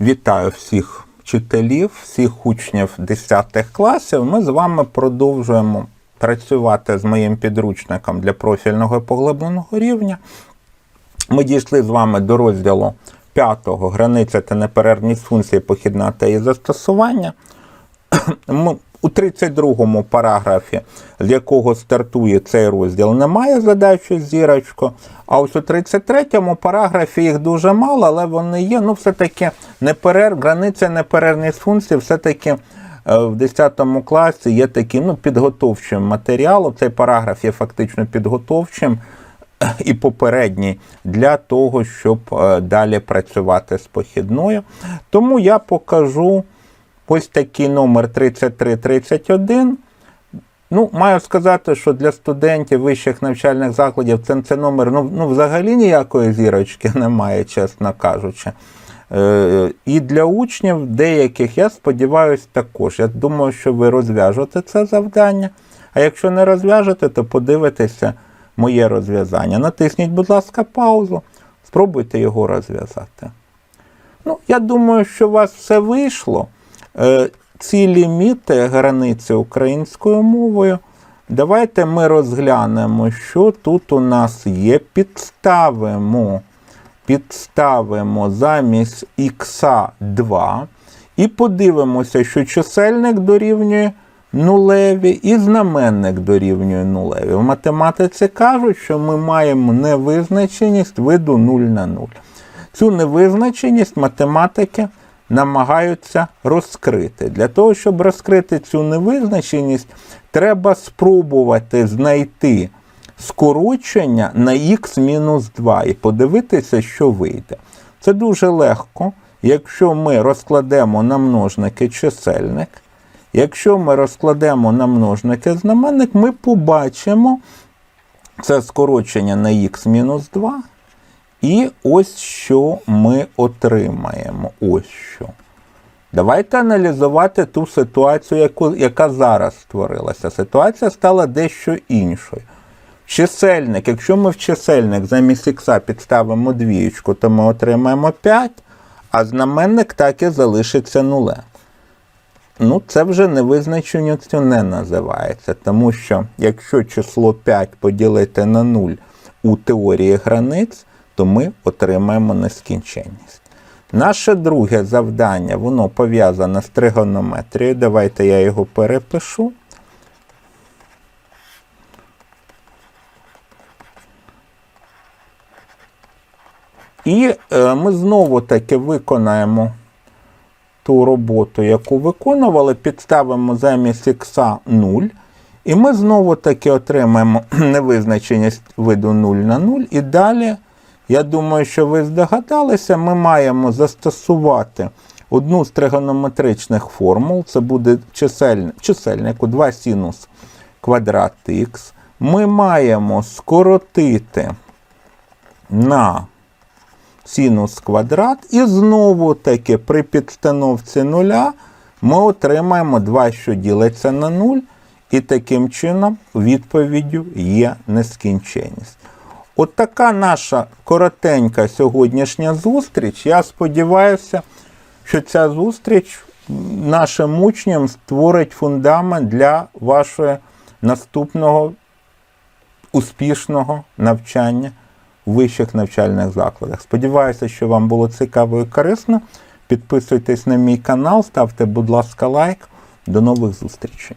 Вітаю всіх вчителів, всіх учнів 10 класів. Ми з вами продовжуємо працювати з моїм підручником для профільного і поглибленого рівня. Ми дійшли з вами до розділу 5 границя та неперервність функції похідна та її застосування. У 32-му параграфі, з якого стартує цей розділ, немає задачі з зірочку. А ось у 33 параграфі їх дуже мало, але вони є. Ну, все-таки неперер... границя неперервність функцій, все-таки е, в 10 класі є таким ну, підготовчим матеріалом. Цей параграф є фактично підготовчим і попередній для того, щоб е, далі працювати з похідною. Тому я покажу ось такий номер 3331. Ну, маю сказати, що для студентів вищих навчальних закладів це, це номер ну, ну, взагалі ніякої зірочки немає, чесно кажучи. Е, і для учнів деяких, я сподіваюся, також. Я думаю, що ви розв'яжете це завдання. А якщо не розв'яжете, то подивитеся моє розв'язання. Натисніть, будь ласка, паузу, спробуйте його розв'язати. Ну, я думаю, що у вас все вийшло. Е, Ці ліміти границі українською мовою. Давайте ми розглянемо, що тут у нас є. Підставимо, підставимо замість х 2 і подивимося, що чисельник дорівнює нулеві і знаменник дорівнює нулеві. В математиці кажуть, що ми маємо невизначеність виду 0 на 0. Цю невизначеність математики намагаються розкрити. Для того, щоб розкрити цю невизначеність, треба спробувати знайти скорочення на х-2 і подивитися, що вийде. Це дуже легко, якщо ми розкладемо на множники чисельник. Якщо ми розкладемо на множники знаменник, ми побачимо це скорочення на х-2. І ось що ми отримаємо. Ось що. Давайте аналізувати ту ситуацію, яку, яка зараз створилася. Ситуація стала дещо іншою. Чисельник, якщо ми в чисельник замість х підставимо двієчку, то ми отримаємо 5, а знаменник так і залишиться нулем. Ну, це вже невизначеністю не називається, тому що якщо число 5 поділити на 0 у теорії границь, то ми отримаємо нескінченність. Наше друге завдання, воно пов'язане з тригонометрією. Давайте я його перепишу. І е, ми знову таки виконаємо ту роботу, яку виконували, підставимо замість х 0. І ми знову таки отримаємо невизначеність виду 0 на 0. І далі, я думаю, що ви здогадалися, ми маємо застосувати одну з тригонометричних формул. Це буде чисельник, чисельнику 2 синус квадрат х. Ми маємо скоротити на синус квадрат. І знову таки при підстановці нуля ми отримаємо 2, що ділиться на 0. І таким чином відповіддю є нескінченність. От така наша коротенька сьогоднішня зустріч. Я сподіваюся, що ця зустріч нашим учням створить фундамент для вашого наступного успішного навчання в вищих навчальних закладах. Сподіваюся, що вам було цікаво і корисно. Підписуйтесь на мій канал, ставте, будь ласка, лайк. До нових зустрічей.